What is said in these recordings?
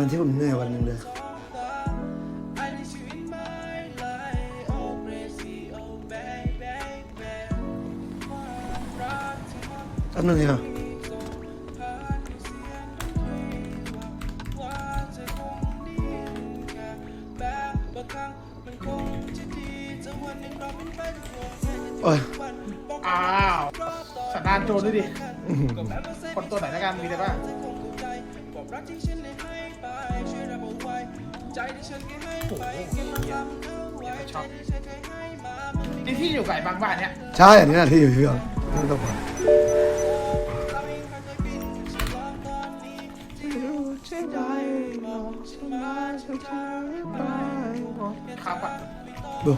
วันที่ผมเหนื่อยวันหนึ่งเลยแป๊บนึงเนี่ยโอ้ยอ้าวสันดานโจรด้วยดิอื้อหือคนตัวไหนแล้วกันมีอะ ไรบ้างโอ้โหอย่าไปช็อกนี่ที่อยู่ไก่บางบ้านเนี่ยใช่อันนี้แหละที่อยู่ที่เราไม่ต้องผ่อนครับอะดู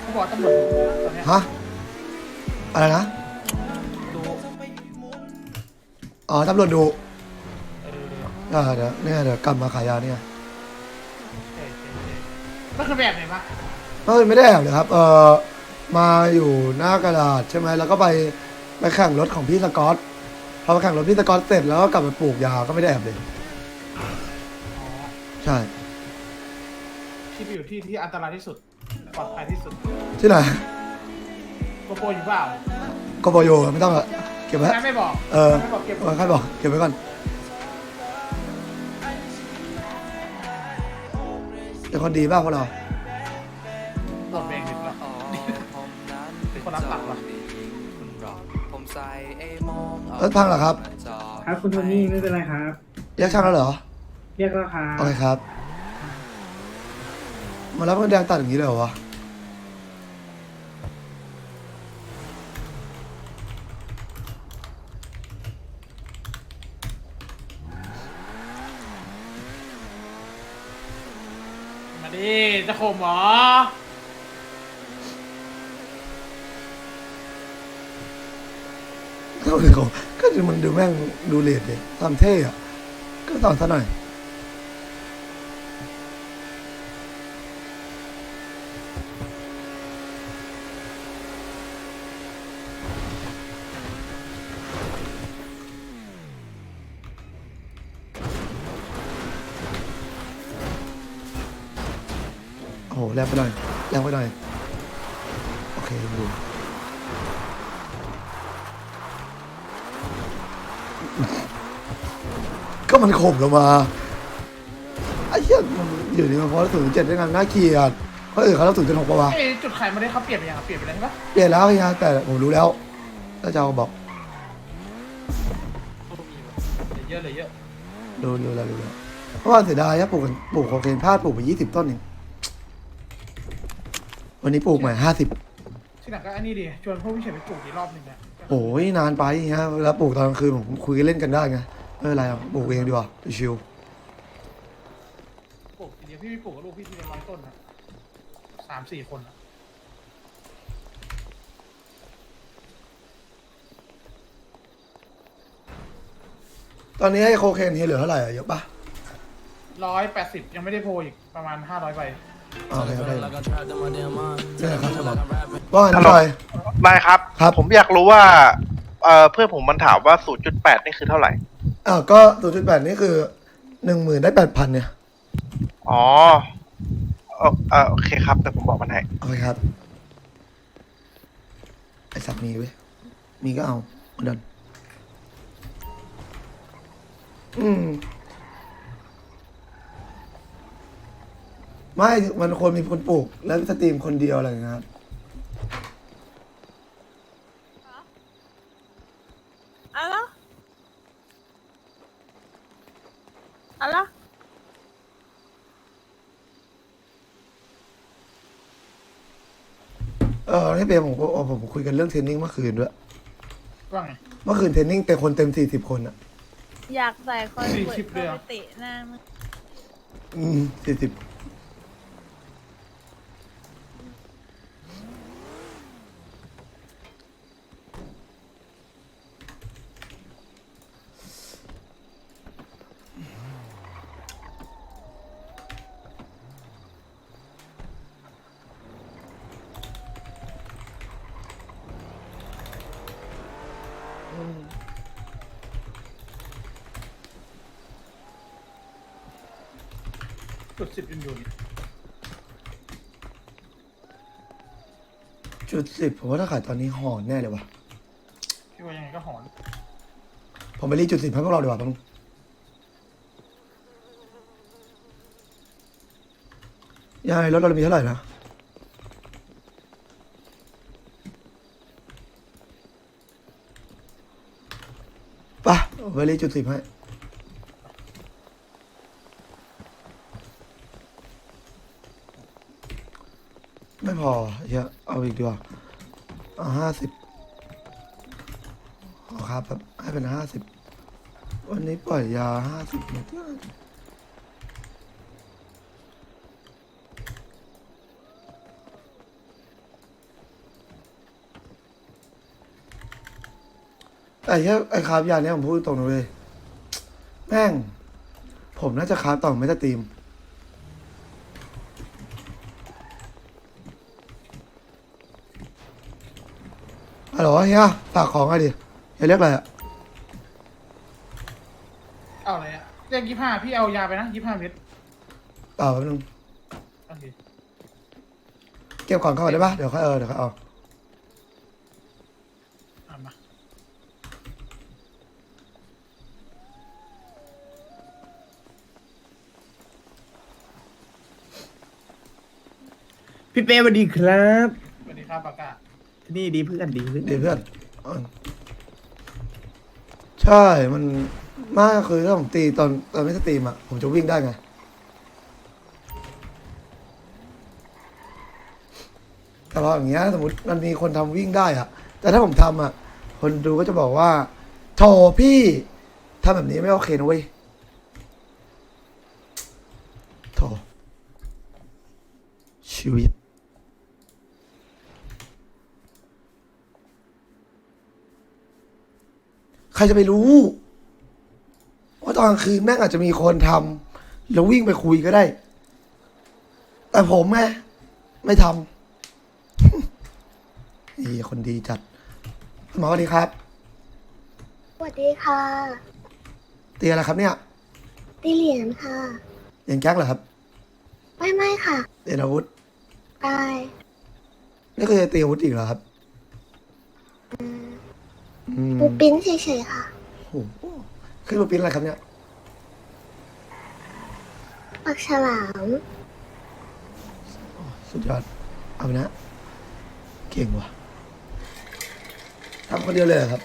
เขาบอกตำรวจตอนเนี้ยฮะอะไรนะ อ๋อตำรวจดูเอออ่าเดี๋ยวเนี่ยเดี๋ยวกลับมาขายยาเนี่ยเท่เท่เท่ก็คือแบบไหนวะเมื่อคืนไม่ได้แอบเลยครับ เออมาอยู่หน้ากระดาษใช่ไหมแล้วก็ไปไปแข่งรถของพี่สกอตพอไปแข่งรถพี่สกอตเสร็จแล้วก็กลับมาปลูกยาก็ไม่ได้แอบเลย อ๋อใช่ที่ไปอยู่ที่ที่อันตรายที่สุดปลอดภัยที่สุดที่ไหนโกโปรอยู่เปล่ากบโยไม่ต้องอะ เก็บไว้งั้นไม่บอกเออไม่บอกเก็บเออใครบอกเก็บไว้ก่อนเป็นคนดีบ้างพวกเราหลบเองดีกว่าเป็นคนรับหลังวะผมใส่ไอ้โมงรถพังเหรอครับ ครับคุณโทนี่ไม่เป็นไรครับ เรียกช่างแล้วเหรอ เรียกแล้วครับ โอเคครับ มารับเงินแดงตัดอย่างนี้เลยเหรอวะ นี่จะข่มเหรอก็คือเขาก็ดูมันดูแม่งดูเลดเลยตามเท่อะก็ตอนซะหน่อย หแรงไปหน่อยแรงไปหน่อย โอเคดูก็มันข่มลงมาไอ้เหี้ยมันอยู่ดีมาเพราะศูนย์เจ็ดได้งานน่าเกลียดเขาอื่นเขาต้องศูนย์จุดหกปะวะเอ้ยจุดขายมาได้เขาเปลี่ยนไปยังครับเปลี่ยนไปแล้วใช่ปะเปลี่ยนแล้วเฮียแต่ผมรู้แล้วถ้าจะเอาบอกเหลือเยอะเหลยเยอะรู้รู้แล้วรู้แล้วเพราะว่าเสียดายนะปลูกกันปลูกโคเคนพลาดปลูกไปยี่สิบต้นเอง วันนี้ปลูกใหม่ห้าสิบที่หลังก็อันนี้ดิชวนพวกพี่เฉยไปปลูกอีกรอบหนึ่งนะโอ้ยนานไปฮะแล้วปลูกตอนกลางคืนผมคุยกันเล่นกันได้ไงไม่เป็นไรหรอกปลูกเองดีกว่าชิวปลูกเดี๋ยวพี่ไปปลูกกับลูกพี่ทีละร้อยต้นนะสามสี่คนอะตอนนี้ให้โคเคนเฮียเหลือเท่าไหร่อะเยอะปะร้อยแปดสิบยังไม่ได้โพลอีกประมาณห้าร้อยใบ โอเคได้เนี่ยครับจะบอกว่าไงฮัลโหลน้องจอยได้ครับ ครับ ผมอยากรู้ว่าเอ่อเพื่อนผมมันถามว่า 0.8 นี่คือเท่าไหร่ อ้าวก็ตัวจุดแปดนี่คือหนึ่งหมื่นได้แปดพันเนี่ยอ๋อเอ่อเอ่อโอเคครับ แต่ผมบอกมันให้ โอเคครับ ไอสัตว์มีเว้ย มีก็เอาเอาดันอืม ไม่มันควรมีคนปลูก แล้วสตรีมคนเดียวอะไรอย่างเงี้ยครับอะไรอะไรเออให้เปรมผมก็ผมคุยกันเรื่องเทรนนิ่งเมื่อคืนด้วยว่าไง เมื่อคืนเทรนนิ่งแต่คนเต็มสี่สิบคนอะอยากใส่คอยสี่เปิดสิบเลยเหรอเข้าไปเตะหน้ามึง อืมสี่สิบ จุดสิบยังอยู่นี่จุดสิบผมว่าถ้าขายตอนนี้หอนแน่เลยว่ะ พี่ว่ายังไงก็หอน ผมไปรีจุดสิบให้พวกเราดีกว่าปะลุงยายรถเรามีเท่าไหร่นะ ไปะไปรีจุดสิบให้ไม่พอเยอะเอาอีกดีกว่าเอาห้าสิบขอครับแบบให้เป็นห้าสิบวันนี้ปล่อยยาห้าสิบเมต แต่แค่ไอ้คาบยาเนี้ยผมพูดตรงๆเลยแม่ง ผมน่าจะคาบต่อไม่ได้ตีมฮัลโหลเฮียฝากของหน่อยดิเฮียเรียกอะไรอะเอาอะไรอะเรียกยี่ห้าพี่เอายาไปนะยี่ห้าเม็ดเปล่าแป๊บนึงโอเค เก็บของเข้าก่อนได้ปะเดี๋ยวค่อยเออเดี๋ยวค่อยเอาเอามา พี่เป้สวัสดีครับสวัสดีครับปากกาที่นี่ดีเพื่อนดีเพื่อนเดี๋ยวเพื่อนเอาใช่มันมากคือถ้าผมตีตอนตอนไม่สตรีมอะผมจะวิ่งได้ไงแต่พออย่างเงี้ยสมมติมันมีคนทำวิ่งได้อะแต่ถ้าผมทำอะคนดูก็จะบอกว่าโถพี่ทำแบบนี้ไม่โอเคนะเว้ยโถชีวิต ครจะไปรู้ ว่าตอนกลางคืนแม่งอาจจะมีคนทำแล้ววิ่งไปคุยก็ได้ แต่ผมไงไม่ทำนี่คนดีจัดหมอสวัสดีครับสวัสดีค่ะตีอะไรครับเนี่ยตีเหรียญค่ะเรียนแก๊งเหรอครับไม่ไม่ค่ะเรียนอาวุธได้นี่คือจะตีอาวุธอีกเหรอครับ อืม ปูปิ้นเฉยๆค่ะโอ้โหขึ้นมาปิ้นอะไรครับเนี่ยปักฉลามสุดยอด เอาไปนะ เก่งว่ะทำคนเดียวเลยเหรอครับ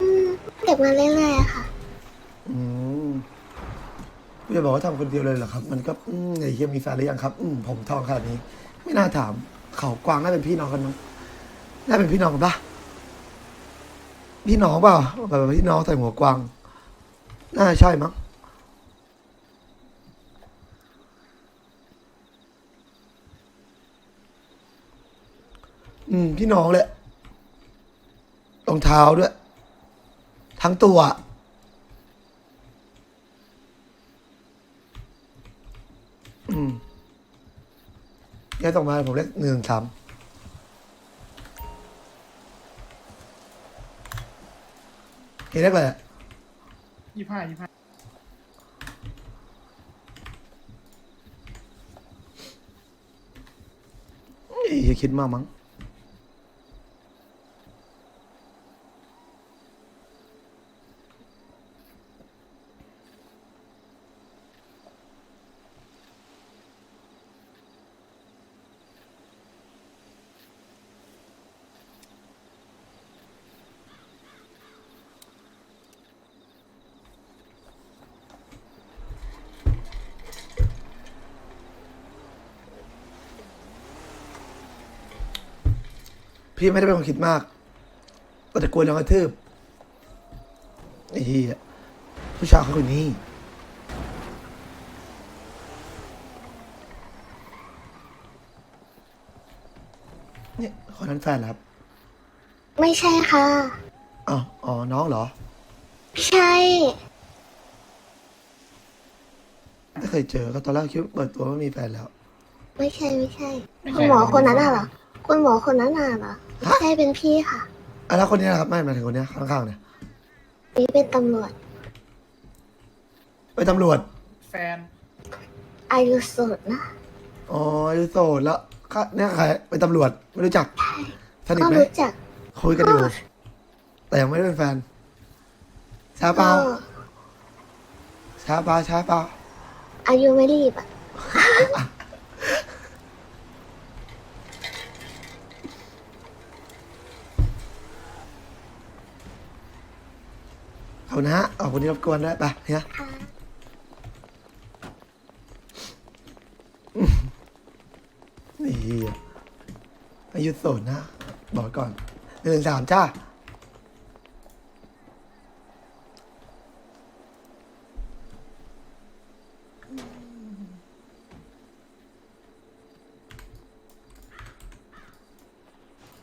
อืมเก็บมาเรื่อยๆค่ะ อืมกูจะบอกว่าทำคนเดียวเลยเหรอครับ มันก็อืมไอ้เฮียมีแฟนหรือยังครับ อืมผมทองขนาดนี้ ไม่น่าถาม เขากวางน่าเป็นพี่น้องกันมั้งน่าเป็นพี่น้องกันปะ พี่น้องเปล่าแบบพี่น้องใส่หัวกวาง น่าใช่มั้งอืม พี่น้องเลยรองเท้าด้วย ทั้งตัว อืมแกส่งมาผมเลขหนึ่งสาม เห็นเลขอะไรอะยี่ห้ายี่ห้าเอ้ยอย่าคิดมากมั้ง พี่ไม่ได้เป็นคนคิดมาก ก็จะกลัวโดนกระทืบไอ้เหี้ยผู้ชายเขาคนนี้ เนี่ยคนนั้นแฟนเหรอครับไม่ใช่ค่ะ อ๋ออ๋อน้องเหรอไม่ใช่ ไม่เคยเจอก็ตอนแรกคิดว่าเปิดตัวว่ามีแฟนแล้ว ไม่ใช่ไม่ใช่ คุณหมอคนนั้นน่ะเหรอ คุณหมอคนนั้นน่ะเหรอ ฮะใช่เป็นพี่ค่ะอะแล้วคนนี้นะครับไม่หมายถึงคนเนี้ยข้างๆเนี่ยนี่เป็นตำรวจ เป็นตำรวจแฟนอายุโสดนะอ๋ออายุโสดแล้วค่ะเนี่ยใครเป็นตำรวจไม่รู้จักสนิทก็ไหมรู้จักคุยกันอยู่แต่ยังไม่ได้เป็นแฟนช้าเปก็ล่าช้าเปล่าช้าเปล่าอายุไม่รีบอะ คุณนะฮะขอบคุณที่รบกวนด้วยไปเนี่ยค่ะนี่เหี้ยอายุโสดนะ บอกก่อนหนึ่งสามจ้า